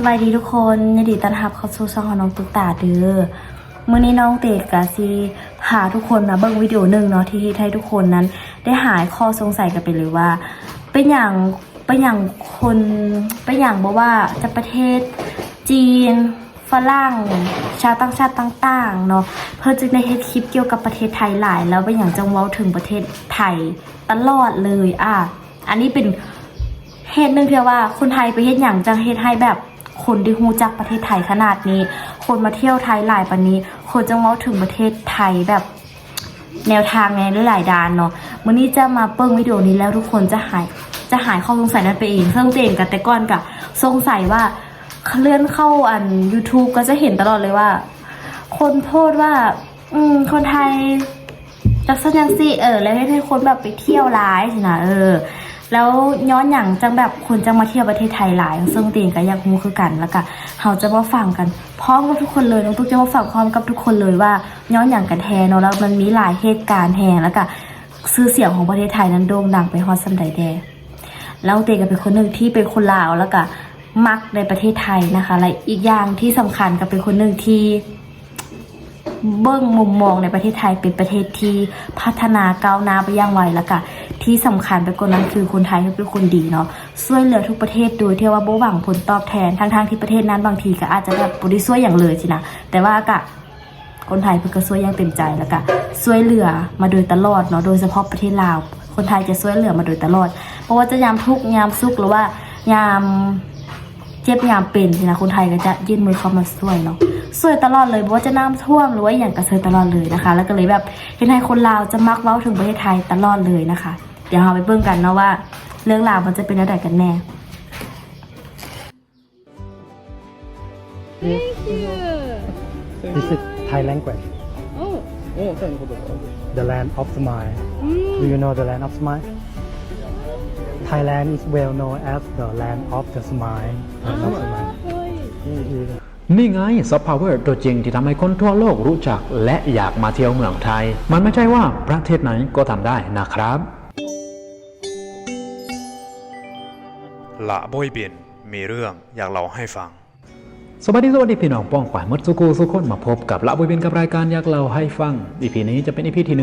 สบายดีทุกคนยินดีต้อนรับเข้าสู่ช่องของน้องตุ๊กตาเด้อมื้อนี้น้องเตกกะซีพาทุกคนมาเบิ่งวิดีโอหนึ่งเนาะที่ให้ทุกคนนั้น ได้หายข้อสงสัยกันไปเลยว่า เป็นอย่างเป็นอย่างคนเป็นอย่างบอกว่าจะประเทศจีนฝรั่งชาวต่างชาติต่างๆเนาะเพื่อจึงได้เฮ็ดคลิปเกี่ยวกับประเทศไทยหลาย แล้วเป็นอย่างจังเว้าถึงประเทศไทยตลอดเลยอะอันนี้เป็นเหตุหนึ่งที่ว่าคนไทยไปเฮ็ดอย่างจังเฮ็ดให้แบบ คนที่ฮู้จักประเทศไทยขนาดนี้ คนมาเที่ยวไทยหลายปานนี้ คนจะเว้าถึงประเทศไทยแบบแนวทางในหลายด้านเนาะมื้อนี้จะมาเปิ้งวิดีโอนี้แล้วทุกคนจะหายจะหายข้อสงสัยนั้นไปเองเครื่องเจงกับแต่ก่อนกับสงสัยว่าเลื่อนเข้าอัน YouTube ก็จะเห็นตลอดเลยว่า คนโทษว่า อืม คนไทยจักสันยังสิเออ แล้วให้คนแบบไปเที่ยวร้ายสินะเออ แล้วย้อนอย่างจังแบบคนจังมาเที่ยวประเทศไทยหลายซึ่งตีนกับอยากรู้คือกันแล้วก็เราจะมาฟังกันพร้อมกับทุกคนเลยน้องตุ๊กจะมาฟังพร้อมกับทุกคนเลยว่าย้อนอย่างกันแทนเนาะแล้วมันมีหลายเหตุการณ์แทนแล้วก็ชื่อเสียงของประเทศไทยนั้นโด่งดังไปฮอดซันไดแดแล้วเตก็เป็นคนหนึ่งที่เป็นคนลาวแล้วก็มักในประเทศไทยนะคะ และอีกอย่างที่สำคัญก็เป็นคนหนึ่งที่ เบิ้งมุมมองในประเทศไทยเป็นประเทศที่พัฒนาก้าวหน้าไปอย่างไวแล้วก็ที่สำคัญไปกว่านั้นคือคนไทยเป็นคนดีเนาะช่วยเหลือทุกประเทศโดยที่ว่าบ่หวังผลตอบแทนทั้งๆที่ประเทศนั้นบางทีก็อาจจะแบบบ่ได้ช่วยอย่างเลยสินะแต่ว่าก็คนไทยเพิ่นก็ช่วยอย่างเต็มใจแล้วก็ช่วยเหลือมาโดยตลอดเนาะโดยเฉพาะประเทศลาว คนไทยจะช่วยเหลือมาโดยตลอด เพราะว่าจะยามทุกยามสุขหรือว่ายามเจ็บยามเป็นสินะคนไทยก็จะยื่นมือเข้ามาช่วยเนาะ สวยตลอดเลยเพว่าจะน้ำท่วมหรือว่าอย่างกระเซยตลอดเลยนะคะ แล้วก็เลยแบบเห็นไทยคนลาวจะมักเว้าถึงประเทศไทยตลอดเลยนะคะ เดี๋ยวเราไปเบิ่งกันนะว่า เรื่องราวมันจะเป็นอะไรกันแน่ Thank you. This is Thai language Oh. 어, 일단 이거 먹 어. the land of smile do you know the land of smile Thailand is well known as the land of the smile อ่ of smile. เฮ้ย Yeah. นี่ไงซอฟต์พาวเวอร์ตัวจริงที่ทำให้คนทั่วโลกรู้จัก และอยากมาเที่ยวเมืองไทย มันไม่ใช่ว่าประเทศไหนก็ทำได้นะครับละโบยบินมีเรื่องอยากเล่าให้ฟัง สวัสดีสวัสดีพี่น้องป้องป่ายมดสุกูสุคนมาพบกับละบุยบินกับรายการอยากเล่าให้ฟังอีพีนี้จะเป็นอีพีที่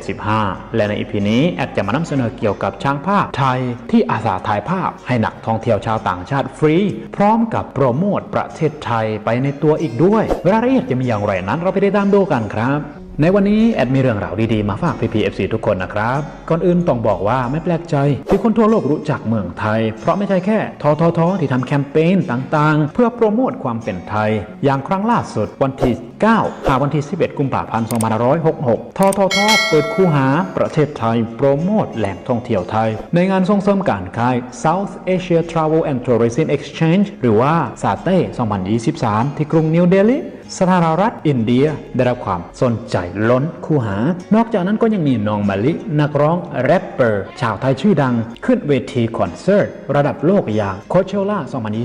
175 และในอีพีนี้แอดจะมานำเสนอเกี่ยวกับช่างภาพไทยที่อาสาถ่ายภาพให้นักท่องเที่ยวชาวต่างชาติฟรี พร้อมกับโปรโมทประเทศไทยไปในตัวอีกด้วยรายละเอียดจะมีอย่างไรนั้นเราไปได้ตามดูกันครับ ในวันนี้แอดมีเรื่องราวดีๆ มาฝากพี่พีเอฟซีทุกคนนะครับ ก่อนอื่นต้องบอกว่าไม่แปลกใจ ที่คนทั่วโลกรู้จักเมืองไทย เพราะไม่ใช่แค่ทอททอที่ทำแคมเปญต่างๆ เพื่อโปรโมทความเป็นไทย อย่างครั้งล่าสุดวันที่ 9 หาวันที่ 11 กุมภาพันธ์2566 ทอททอเปิดคูหาประเทศไทย โปรโมทแหล่งท่องเที่ยวไทย ในงานส่งเสริมการค้า South Asia Travel and Tourism Exchange หรือว่าซาเต้2023 ที่กรุงนิวเดลี สหรัฐอินเดียได้รับความสนใจล้นคู่หา นอกจากนั้นก็ยังมีน้องมะลิ นักร้องแรปเปอร์ชาวไทยชื่อดังขึ้นเวทีคอนเสิร์ต ระดับโลกอย่างโคเชล่า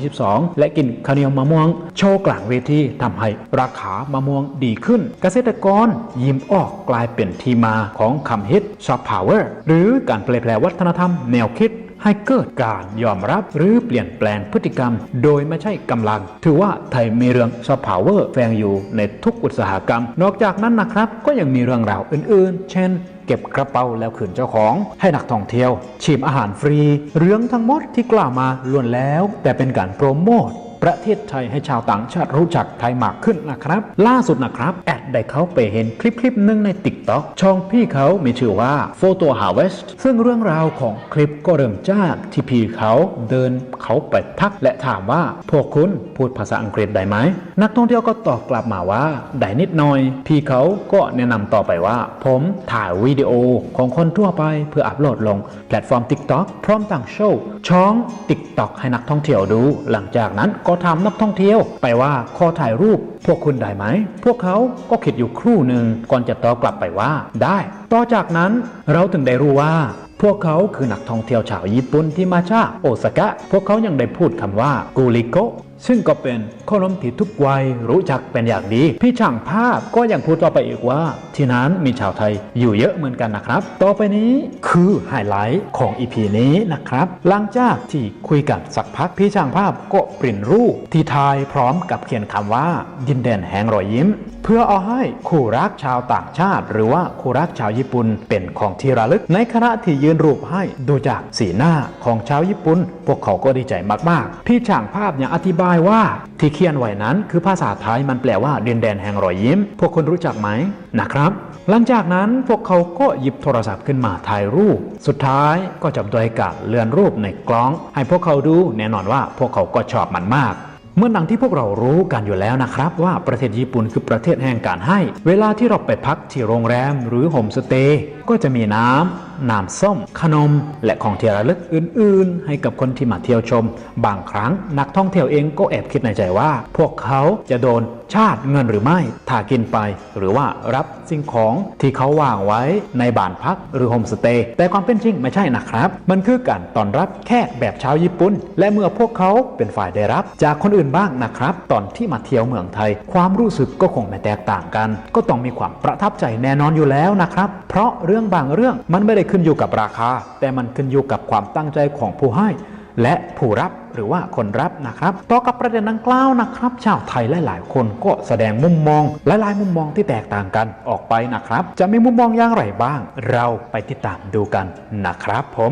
2022 และกินข้าวเหนียวมะม่วง โชว์กลางเวทีทำให้ราคามะม่วงดีขึ้น เกษตรกรยิ้มออกกลายเป็นที่มาของคำฮิตซอฟต์พาวเวอร์หรือการเผยแพร่วัฒนธรรมแนวคิด ให้เกิดการยอมรับหรือเปลี่ยนแปลงพฤติกรรม โดยไม่ใช่กำลัง ถือว่าไทยมีเรื่องซอฟต์พาวเวอร์แฝงอยู่ในทุกอุตสาหกรรม นอกจากนั้นนะครับ ก็ยังมีเรื่องราวอื่นๆ เช่นเก็บกระเป๋าแล้วคืนเจ้าของ ให้นักท่องเที่ยว ชิมอาหารฟรี เรื่องทั้งหมดที่กล่าวมาล้วนแล้ว แต่เป็นการโปรโมท ประเทศไทยให้ชาวต่างชาติรู้จักไทยมากขึ้นนะครับ ล่าสุดนะครับแอดได้เขาไปเห็นคลิปคลิปหนึ่งในติ๊กต็อกช่องพี่เขามีชื่อว่า Photo Harvest ซึ่งเรื่องราวของคลิปก็เริ่มจากที่พี่เขาเดินเขาไปทักและถามว่าพวกคุณพูดภาษาอังกฤษได้ไหม นักท่องเที่ยวก็ตอบกลับมาว่าได้นิดหน่อย พี่เขาก็แนะนำต่อไปว่า ผมถ่ายวิดีโอของคนทั่วไปเพื่ออัปโหลดลงแพลตฟอร์ม TikTok พร้อมตั้งโชว์ช่อง TikTok ให้นักท่องเที่ยวดู หลังจากนั้นก็ทำนักท่องเที่ยวไปว่าขอถ่ายรูปพวกคุณได้ไหม พวกเขาก็คิดอยู่ครู่หนึ่งก่อนจะตอบกลับไปว่าได้ ต่อจากนั้นเราถึงได้รู้ว่าพวกเขาคือนักท่องเที่ยวชาวญี่ปุ่นที่มาจากโอซาก้า พวกเขายังได้พูดคำว่ากูริโก ซึ่งก็เป็นขนมที่ทุกวัยรู้จักเป็นอย่างดี พี่ช่างภาพก็ยังพูดต่อไปอีกว่า ที่นั้นมีชาวไทยอยู่เยอะเหมือนกันนะครับ ต่อไปนี้คือไฮไลท์ของอีพีนี้นะครับ หลังจากที่คุยกันสักพักพี่ช่างภาพก็ปริ้นรูปที่ทายพร้อมกับเขียนคำว่า ดินแดนแห่งรอยยิ้ม เพื่อเอาให้คู่รักชาวต่างชาติ หรือว่าคู่รักชาวญี่ปุ่นเป็นของที่ระลึก ในขณะที่ยืนรูปให้ดูจากสีหน้าของชาวญี่ปุ่น พวกเขาก็ดีใจมากๆ พี่ช่างภาพยังอธิบายว่าที่เขียนไว้นั้น คือภาษาไทยมันแปลว่าดินแดนแห่งรอยยิ้ม พวกคุณรู้จักไหมนะครับหลังจากนั้นพวกเขาก็หยิบโทรศัพท์ขึ้นมาถ่ายรูป สุดท้ายก็จับโดยการเลื่อนรูปในกล้อง ให้พวกเขาดูแน่นอนว่าพวกเขาก็ชอบมันมากเมื่อดังที่พวกเรารู้กันอยู่แล้วนะครับ ว่าประเทศญี่ปุ่นคือประเทศแห่งการให้ เวลาที่เราไปพักที่โรงแรมหรือโฮมสเตย์ก็จะมีน้ำ น้ำส้ม ขนม และของที่ระลึกอื่น ๆ ให้กับคนที่มาเที่ยวชม บางครั้งนักท่องเที่ยวเองก็แอบคิดในใจว่า พวกเขาจะโดนชาติเงินหรือไม่ถ้ากินไป หรือว่ารับสิ่งของที่เขาวางไว้ในบ้านพักหรือโฮมสเตย์แต่ความเป็นจริงไม่ใช่นะครับ มันคือการต้อนรับแขกแบบชาวญี่ปุ่น และเมื่อพวกเขาเป็นฝ่ายได้รับ จากคนอื่นบ้างนะครับ ตอนที่มาเที่ยวเมืองไทย ความรู้สึกก็คงไม่แตกต่างกัน ก็ต้องมีความประทับใจแน่นอนอยู่แล้วนะครับ เพราะเรื่องบางเรื่องมันไม่ได้ขึ้นอยู่กับราคา แต่มันขึ้นอยู่กับความตั้งใจของผู้ให้ และผู้รับหรือว่าคนรับนะครับต่อกับประเด็นดังกล่าวนะครับ ชาวไทยหลาย ๆ คนก็แสดงมุมมองหลาย ๆ มุมมองที่แตกต่างกันออกไปนะครับ จะมีมุมมองอย่างไรบ้าง เราไปติดตามดูกันนะครับผม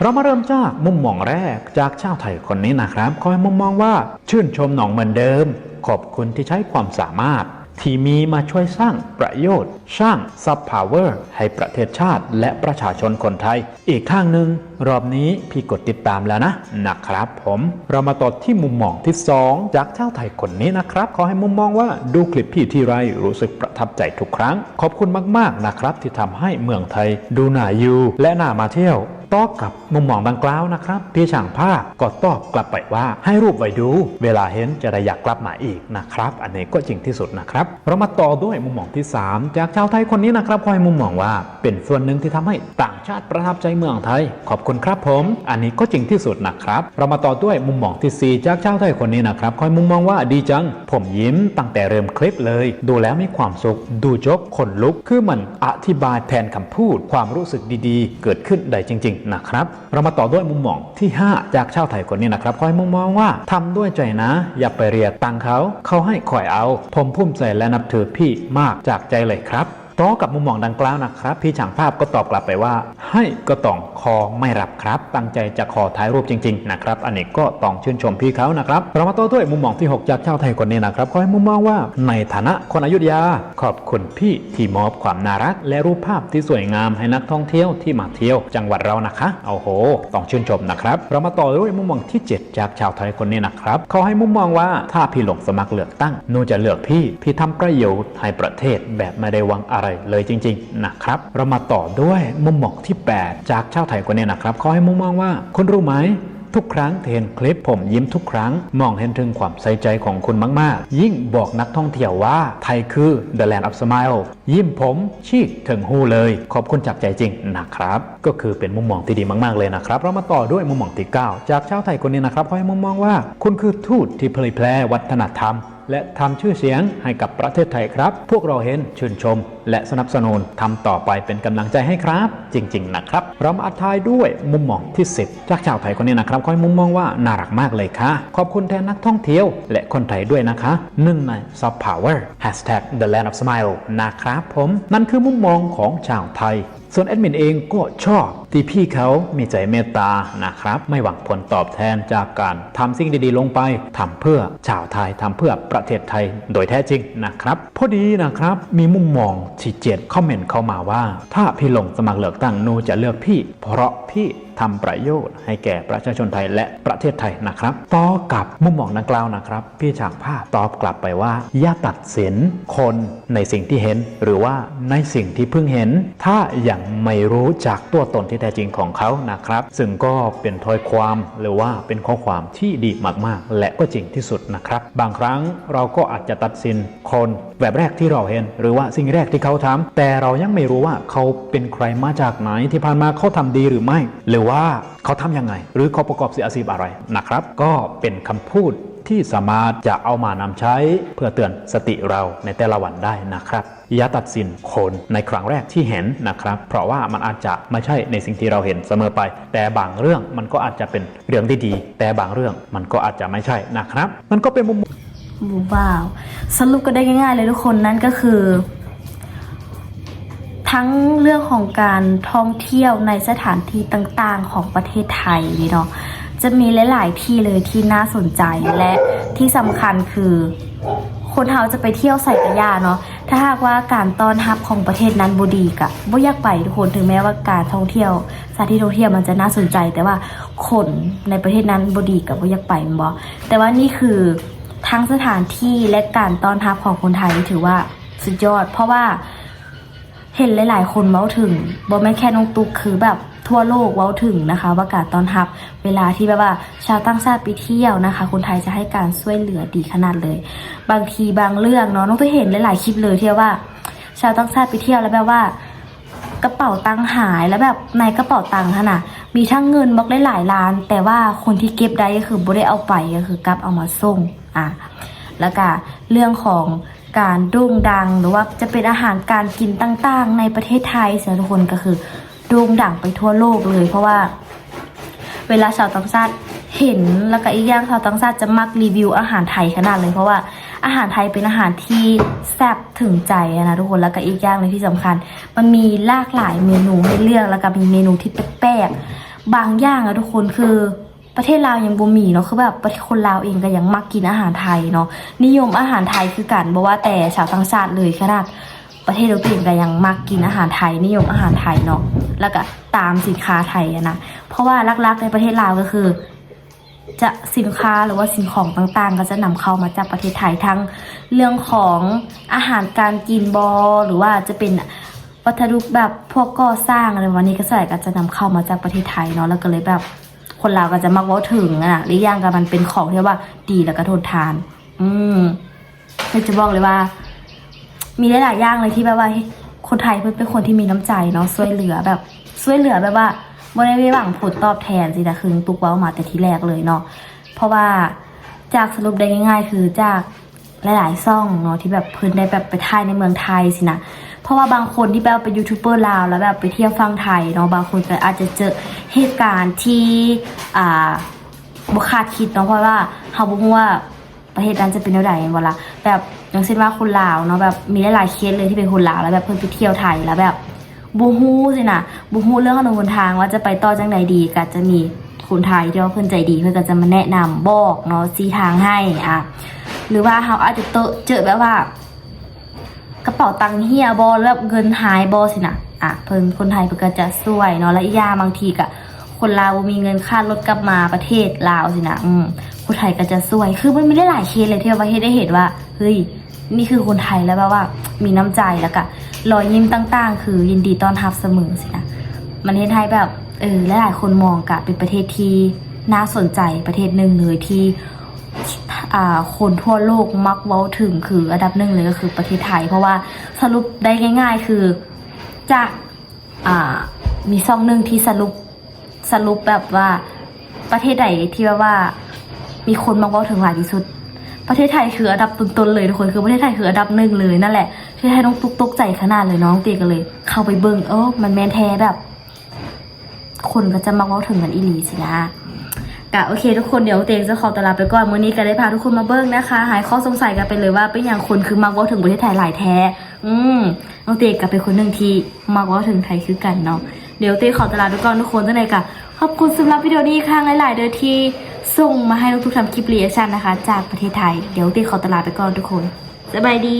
เรามาเริ่มจากมุมมองแรกจากชาวไทยคนนี้นะครับคอยมุมมองว่า ชื่นชมหนองเหมือนเดิม ขอบคุณที่ใช้ความสามารถ ที่มีมาช่วยสร้างประโยชน์ สร้างซับพาวเวอร์ให้ประเทศชาติและประชาชนคนไทย อีกข้างหนึ่งรอบนี้พี่กดติดตามแล้วนะนะครับผมเรามาต่อที่มุมมองที่ 2 จากชาวไทยคนนี้นะครับ ขอให้มุมมองว่าดูคลิปพี่ที่ไรรู้สึกประทับใจทุกครั้ง ขอบคุณมากๆนะครับ ที่ทำให้เมืองไทย ดูน่าอยู่และน่ามาเที่ยว ตอบกับมุมมองดังกล่าวนะครับพี่ช่างภาพก็ตอบกลับไปว่าให้รูปไว้ดู เวลาเห็นจะได้อยากกลับมาอีกนะครับ อันนี้ก็จริงที่สุดนะครับ เรามาต่อด้วยมุมมองที่ 3 จากชาวไทยคนนี้นะครับคอยมุมมองว่าเป็นส่วนหนึ่งที่ทำให้ต่างชาติประทับใจเมืองไทย ขอบคุณครับผม อันนี้ก็จริงที่สุดนะครับ เรามาต่อด้วยมุมมองที่ 4 จากชาวไทยคนนี้นะครับคอยมุมมองว่าดีจัง ผมยิ้มตั้งแต่เริ่มคลิปเลย ดูแล้วมีความสุข ดูจบขนลุกคือมันอธิบายแทนคำพูด ความรู้สึกดีๆ เกิดขึ้นได้จริง ๆนะครับ เรามาต่อด้วยมุมมองที่ 5 จากชาวไทยคนนี้นะครับคอยมุมมองว่าทำด้วยใจนะ อย่าไปเรียกตังเขา เขาให้คอยเอา ผมภูมิใจและนับถือพี่มากจากใจเลยครับ ต่อกับมุมมองดังกล่าวนะครับ พี่ช่างภาพก็ตอบกลับไปว่า ให้ก็ต้องคอไม่รับครับ ตั้งใจจะขอถ่ายรูปจริงๆนะครับ อันนี้ก็ต้องชื่นชมพี่เขานะครับเรามาต่อด้วยมุมมองที่ 6 จากชาวไทยคนนี้นะครับขอให้มุมมองว่าในฐานะคนอยุธยา ขอบคุณพี่ที่มอบความน่ารัก และรูปภาพที่สวยงามให้นักท่องเที่ยวที่มาเที่ยวจังหวัดเรานะคะโอ้โห ต้องชื่นชมนะครับเรามาต่อด้วยมุมมองที่ 7 จากชาวไทยคนนี้นะครับเขาให้มุมมองว่าถ้าพี่หลงสมัครเลือกตั้งนูจะเลือกพี่พี่ทำประโยชน์ให้ประเทศแบบไม่ได้วังอะไรเลยจริงๆนะครับ เรามาต่อด้วยมุมมองที่ 8 จากชาวไทยคนนี้นะครับเขาให้มุมมองว่าคุณรู้ไหมทุกครั้งเห็นคลิปผมยิ้มทุกครั้ง มองเห็นถึงความใส่ใจของคุณมาก ๆ ยิ่งบอกนักท่องเที่ยวว่าไทยคือ The Land of Smile ยิ้มผมชีกถึงหูเลย ขอบคุณจากใจจริงนะครับ ก็คือเป็นมุมมองที่ดีมาก ๆ เลยนะครับ เรามาต่อด้วยมุมมองที่ 9 จากชาวไทยคนนี้นะครับเขาให้มุมมองว่า คุณคือทูตที่เผยแพร่วัฒนธรรม และทำชื่อเสียงให้กับประเทศไทยครับ พวกเราเห็นชื่นชมและสนับสนุนทำต่อไปเป็นกำลังใจให้ครับ จริง ๆ นะครับ เรามาอัดทายด้วยมุมมองที่ 10 จากชาวไทยคนนี้นะครับคอยมุมมองว่าน่ารักมากเลยค่ะ ขอบคุณแทนนักท่องเที่ยว และคนไทยด้วยนะคะหนึ่งใน soft power hashtag the land of smile นะครับผม นั่นคือมุมมองของชาวไทยส่วนแอดมินเองก็ชอบที่พี่เขามีใจเมตตานะครับ ไม่หวังผลตอบแทนจากการทำสิ่งดีๆ ลงไปทำเพื่อชาวไทยทำเพื่อประเทศไทยโดยแท้จริงนะครับ พอดีนะครับมีมุมมอง ที่เจ็ดคอมเมนต์เข้ามาว่า ถ้าพี่ลงสมัครเลือกตั้งหนูจะเลือกพี่ เพราะพี่ทำประโยชน์ให้แก่ประชาชนไทยและประเทศไทยนะครับต่อกับมุมมองดังกล่าวนะครับ พี่ช่างภาพตอบกลับไปว่า อย่าตัดสินคนในสิ่งที่เห็น หรือว่าในสิ่งที่เพิ่งเห็น ถ้ายังไม่รู้จักตัวตนที่แท้จริงของเขานะครับ ซึ่งก็เป็นถ้อยความหรือว่าเป็นข้อความที่ดีมากๆ และก็จริงที่สุดนะครับ บางครั้งเราก็อาจจะตัดสินคนแบบแรกที่เราเห็น หรือว่าสิ่งแรกที่เขาทำแต่เรายังไม่รู้ว่าเขาเป็นใครมาจากไหนที่ผ่านมาเขาทำดีหรือไม่หรือว่าเขาทำยังไง หรือเขาประกอบอาชีพอะไรนะครับ ก็เป็นคำพูดที่สามารถจะเอามานำใช้เพื่อเตือนสติเราในแต่ละวันได้นะครับอย่าตัดสินคนในครั้งแรกที่เห็นนะครับ เพราะว่ามันอาจจะไม่ใช่ในสิ่งที่เราเห็นเสมอไป แต่บางเรื่องมันก็อาจจะเป็นเรื่องที่ดี แต่บางเรื่องมันก็อาจจะไม่ใช่นะครับ มันก็เป็นมุมว้าวสรุปก็ได้ง่ายๆเลยทุกคนนั่นก็คือ ทั้งเรื่องของการท่องเที่ยวในสถานที่ต่างๆของประเทศไทยนี่เนาะจะมีหลาย ๆ ที่เลยที่น่าสนใจและที่สำคัญคือ คนเราจะไปเที่ยวใส่กระยาเนาะถ้าหากว่าการต้อนรับของประเทศนั้นบดีกะบ่อยากไปทุกคนถึงแม้ว่าการท่องเที่ยวสถานที่ท่องเที่ยวมันจะน่าสนใจ แต่ว่าคนในประเทศนั้นบดีกับบ่อยากไปม่นบ่แต่ว่านี่คือทั้งสถานที่และการต้อนรับของคนไทยถือว่าสุดยอด เพราะว่า เห็นหลายๆ คนเว้าถึงบ่แม่แค่น้องตุ๊กคือแบบทั่วโลกเว้าถึงนะคะว่าการต้อนรับ เวลาที่แบบว่าชาวต่างชาติไปเที่ยวนะคะ คนไทยจะให้การช่วยเหลือดีขนาดเลย บางทีบางเรื่องเนาะน้องไปเห็นหลายๆคลิปเลยที่ว่า ชาวต่างชาติไปเที่ยวแล้วแบบว่ากระเป๋าตังค์หายแล้วแบบในกระเป๋าตังค์ขนาดมีทั้งเงินบล็อกได้หลายล้าน แต่ว่าคนที่เก็บได้ก็คือบ่ได้เอาไปก็คือกลับเอามาส่งอะแล้วก็เรื่องของ การโด่งดังหรือว่าจะเป็นอาหารการกินต่างๆ ในประเทศไทยเสียทุกคนก็คือโด่งดังไปทั่วโลกเลย เพราะว่า เวลาชาวต่างชาติเห็นแล้วก็อีกอย่างชาวต่างชาติจะมักรีวิวอาหารไทยขนาดเลยเพราะว่าอาหารไทยเป็นอาหารที่แซ่บถึงใจนะทุกคนแล้วก็อีกอย่างเลยที่สำคัญ มันมีหลากหลายเมนูให้เลือกแล้วก็มีเมนูที่แปลกๆบางอย่างอะทุกคนคือ ประเทศลาวยังบ่มีเนาะคือแบบประเทศคนลาวเองก็ยังมักกินอาหารไทยเนาะนิยมอาหารไทยคือกันบอกว่าแต่ชาวต่างชาติเลยขนาดประเทศเราเองก็ยังมักกินอาหารไทยนิยมอาหารไทยเนาะแล้วก็ตามสินค้าไทยอะนะเพราะว่าลักๆในประเทศลาวก็คือ จะสินค้าหรือว่าสิ่งของต่างๆ ก็จะนำเข้ามาจากประเทศไทยทั้งเรื่องของอาหารการกินบอหรือว่าจะเป็นวัสดุแบบพวกก่อสร้างอะไรวันนี้ก็ใหญ่ก็จะนำเข้ามาจากประเทศไทยเนาะแล้วก็เลยแบบ คนเราวก็จะมักว่าถึงนะหรือย่างกับมันเป็นของที่ว่าดีแล้วก็ทนทาน อืมเลยจะบอกเลยว่า มีหลายๆอย่างเลยที่แบบว่า คนไทยเพื่อนเป็นคนที่มีน้ำใจเนาะช่วยเหลือแบบช่วยเหลือแบบว่าไม่ได้หวังผลตอบแทนสิแต่คือตุกเว้ามาแต่ทีแรกเลยเนาะเพราะว่าจากสรุปได้ง่าย ๆ คือจาก หลายๆซ่องเนาะที่แบบเพิ่นได้แบบไปถ่ายในเมืองไทยสินะเพราะว่าบางคนที่แบบเป็นยูทูบเบอร์ลาวแล้วแบบไปเที่ยวฟังไทยเนาะบางคนก็อาจจะเจอเหตุการณ์ที่อ่าบ่คาดคิดเนาะเพราะว่าเขาบ่ฮู้ว่าประเทศนั้นจะเป็นแนวใดเวลาแบบอย่างเช่นว่าคนลาวเนาะแบบมีหลายๆเคสเลยที่เป็นคนลาวแล้วแบบเพิ่นไปเที่ยวไทยแล้วแบบบ่ฮู้สินะบ่ฮู้เรื่องถนนหนทางว่าจะไปต่อจังใดดีก็จะมีคนไทยที่ว่าเพิ่อนใจดีเพิ่นก็จะมาแนะนำบอกเนาะชี้ทางให้อะ หรือว่าเขาอาจจะเจอเจอแบบว่า กระเป๋าตังค์เฮียบอแล้วแบบเงินหายบอสินะอะเพิ่นคนไทยเพิ่นก็จะช่วยเนาะและอีกอย่างบางทีก็คนลาวมีเงินค่ารถกลับมาประเทศลาวสินะอืมคนไทยก็จะช่วย คือมันมีได้หลายเคสเลยที่ว่าเฮ็ดได้เห็นว่าเฮ้ยนี่คือคนไทยแล้วแบบว่า มีน้ำใจแล้วก็รอยยิ้มต่าง ๆ คือยินดีต้อนรับเสมอสินะมันเฮ็ดให้แบบเออหลายๆคนมองกะเป็นประเทศที่น่าสนใจประเทศหนึ่งเลยที่ คนทั่วโลกมักเว้าถึงคืออันดับหนึ่งเลยก็คือประเทศไทย เพราะว่าสรุปได้ง่าย ๆ คือจากอ่ามีซองหนึ่งที่สรุปสรุปแบบว่าประเทศใดที่แบบว่ามีคนมักเว้าถึงหลายที่สุด ประเทศไทยคืออันดับต้นๆเลยทุกคนคือประเทศไทยคืออันดับหนึ่งเลยนั่นแหละที่ให้น้องตุ๊กตกใจขนาดเลยน้องเตียกันเลย เข้าไปเบิ่งเออมันแมนแท้แบบ คนก็จะมักเว้าถึงกันอีหลีสินะ กะโอเคทุกคนเดี๋ยวเตงจะขอตลาไปก่อนมื้อนี้ก็ได้พาทุกคนมาเบิ้งนะคะ หายข้อสงสัยกันไปเลยว่าเป็นอย่างคนคือมักว่าถึงประเทศไทยหลายแท้ อืมน้องเตงก็เป็นคนหนึ่งที่มักว่าถึงไทยคือกันเนาะเดี๋ยวเตงขอตลาไปก่อนทุกคนจังไหนกะขอบคุณสำหรับวิดีโอนี้ครั้งหลาย ๆ เด้อที่ส่งมาให้ทุกๆทำคลิปรีแอคชั่นนะคะ จากประเทศไทยเดี๋ยวเตงขอตลาไปก่อนทุกคนสบายดี